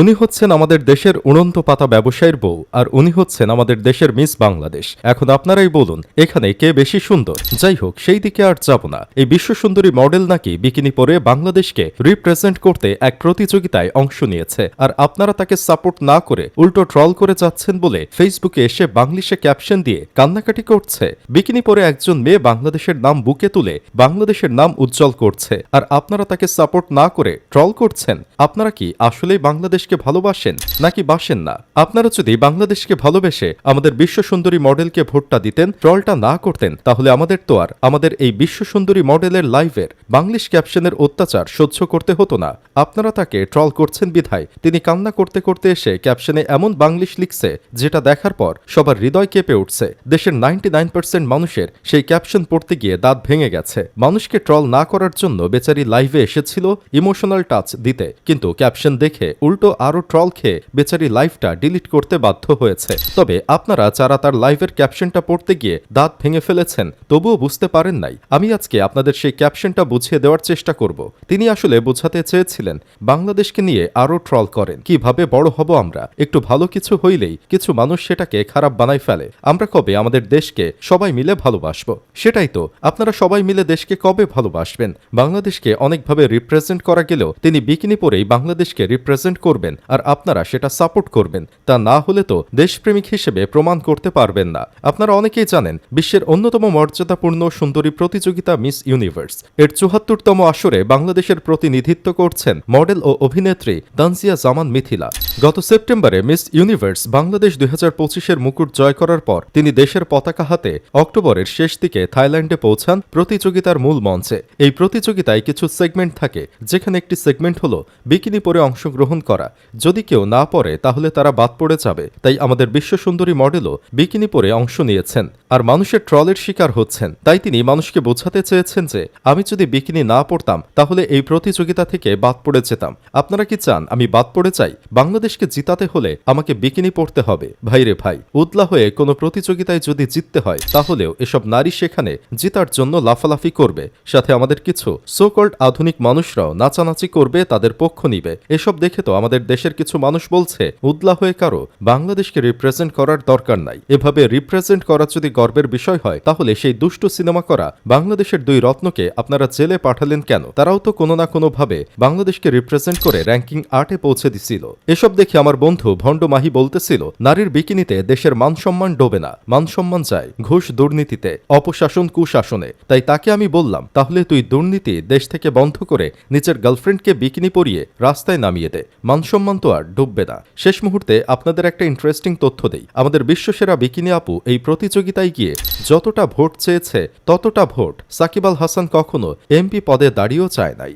উনি হচ্ছেন আমাদের দেশের উড়ন্ত পাতা ব্যবসায়ীর বউ, আর উনি হচ্ছেন আমাদের দেশের মিস বাংলাদেশ। এখন আপনারাই বলুন, এখানে কে বেশি সুন্দর? যাই হোক, সেই দিকে আর যাব না। এই বিশ্ব সুন্দরী মডেল নাকি বিকিনি পরে বাংলাদেশকে রিপ্রেজেন্ট করতে এক প্রতিযোগিতায় অংশ নিয়েছে, আর আপনারা তাকে সাপোর্ট না করে উল্টো ট্রল করে যাচ্ছেন বলে ফেসবুকে এসে বাংলিশে ক্যাপশন দিয়ে কান্নাকাটি করছে। বিকিনি পরে একজন মেয়ে বাংলাদেশের নাম বুকে তুলে বাংলাদেশের নাম উজ্জ্বল করছে, আর আপনারা তাকে সাপোর্ট না করে ট্রল করছেন। আপনারা কি আসলেই বাংলাদেশকে ভালোবাসেন নাকি বাসেন না? আপনারা যদি বাংলাদেশকে ভালোবেসে আমাদের বিশ্ব সুন্দরী মডেলকে ভোটটা দিতেন, ট্রলটা না করতেন, তাহলে আমাদের তো আর আমাদের এই বিশ্ব সুন্দরী মডেলের লাইভের বাংলিশ ক্যাপশনের অত্যাচার সহ্য করতে হতো না। আপনারা তাকে ট্রল করছেন বিধায়। তিনি কান্না করতে করতে এসে ক্যাপশনে এমন বাংলিশ লিখছে, যেটা দেখার পর সবার হৃদয় কেঁপে উঠছে। দেশের নাইনটি নাইন পার্সেন্ট মানুষের সেই ক্যাপশন পড়তে গিয়ে দাঁত ভেঙে গেছে। মানুষকে ট্রল না করার জন্য বেচারি লাইভে এসেছিল ইমোশনাল টাচ দিতে, কিন্তু ক্যাপশন দেখে উল্টো আরও ট্রল খেয়ে বেচারি লাইভটা ডিলিট করতে বাধ্য হয়েছে। তবে আপনারা যারা তার লাইভের ক্যাপশনটা পড়তে গিয়ে দাঁত ভেঙে ফেলেছেন, তবুও বুঝতে পারেন নাই। আমি আজকে আপনাদের সেই ক্যাপশনটা বুঝিয়ে দেওয়ার চেষ্টা করব। তিনি আসলে বোঝাতে চেয়েছিলেন, বাংলাদেশকে নিয়ে আরও ট্রল করেন। কীভাবে বড় হব আমরা? একটু ভালো কিছু হইলেই কিছু মানুষ সেটাকে খারাপ বানাই ফেলে। আমরা কবে আমাদের দেশকে সবাই মিলে ভালোবাসবো? সেটাই তো, আপনারা সবাই মিলে দেশকে কবে ভালোবাসবেন? বাংলাদেশকে অনেকভাবে রিপ্রেজেন্ট করা গেলেও তিনি বিকিনি পরেই বাংলাদেশকে রিপ্রেজেন্ট করবেন। আর আপনারা সেটা সাপোর্ট করবেন। তা না হলে তো দেশপ্রেমিক হিসেবে প্রমাণ করতে পারবেন না। আপনারা অনেকেই জানেন, বিশ্বের অন্যতম মর্যাদাপূর্ণ সুন্দরী প্রতিযোগিতা মিস ইউনিভার্স। এর চুহাত্তরতম আসরে বাংলাদেশের প্রতিনিধিত্ব করছেন মডেল ও অভিনেত্রী তানজিয়া জামান মিথিলা। গত সেপ্টেম্বরে মিস ইউনিভার্স বাংলাদেশ দুই হাজার পঁচিশের মুকুট জয় করার পর তিনি দেশের পতাকা হাতে অক্টোবরের শেষ দিকে থাইল্যান্ডে পৌঁছান প্রতিযোগিতার মূল মঞ্চে। এই প্রতিযোগিতায় কিছু সেগমেন্ট থাকে, যেখানে একটি সেগমেন্ট হল বিকিনি পরে অংশগ্রহণ করা। যদি কেউ না পড়ে, তাহলে তারা বাদ পড়ে যাবে। তাই আমাদের বিশ্ব সুন্দরী মডেলও বিকিনি পরে অংশ নিয়েছেন আর মানুষের ট্রলের শিকার হচ্ছেন। তাই তিনি মানুষকে বোঝাতে চেয়েছেন যে, আমি যদি বিকিনি না পড়তাম, তাহলে এই প্রতিযোগিতা থেকে বাদ পড়ে যেতাম। আপনারা কি চান আমি বাদ পড়ে চাই বাংলাদেশকে জিতাতে হলে আমাকে বিকিনি পড়তে হবে। ভাইরে ভাই উদলা হয়ে কোনো প্রতিযোগিতায় যদি জিততে হয়, তাহলেও এসব নারী সেখানে জিতার জন্য লাফালাফি করবে। সাথে আমাদের কিছু সোকল্ড আধুনিক মানুষরাও নাচানাচি করবে, তাদের পক্ষ নিবে। এসব দেখে তো আমাদের দেশের কিছু মানুষ বলছে উদলা হয়ে কারও বাংলাদেশকে রিপ্রেজেন্ট করার দরকার নাই। এভাবে রিপ্রেজেন্ট করা যদি গর্বের বিষয় হয়, তাহলে সেই দুষ্টু সিনেমা করা বাংলাদেশের দুই রত্নকে আপনারা জেলে পাঠালেন কেন? তারাও তো কোনো না কোনো ভাবে বাংলাদেশকে রিপ্রেজেন্ট করে র্যাঙ্কিং আটে পৌঁছে দিছিল। এসব দেখে আমার বন্ধু ভণ্ড মাহি বলতেছিল, নারীর বিকিনিতে দেশের মান সম্মান ডোবে না মান সম্মান যায় ঘুষ দুর্নীতিতে, অপশাসন কুশাসনে। তাই তাকে আমি বললাম, তাহলে তুই দুর্নীতি দেশ থেকে বন্ধ করে নিজের গার্লফ্রেন্ডকে বিকিনি পরিয়ে রাস্তায় নামিয়ে দে। মান সম্মান তো আর ডুববে না। শেষ মুহূর্তে আপনাদের একটা ইন্টারেস্টিং তথ্য দেই। আমাদের বিশ্বসেরা বিকিনি আপু এই প্রতিযোগিতায় গিয়ে যতটা ভোট চেয়েছে, ততটা ভোট সাকিব আল হাসান কখনো এমপি পদে দাঁড়িয়েও চায় নাই।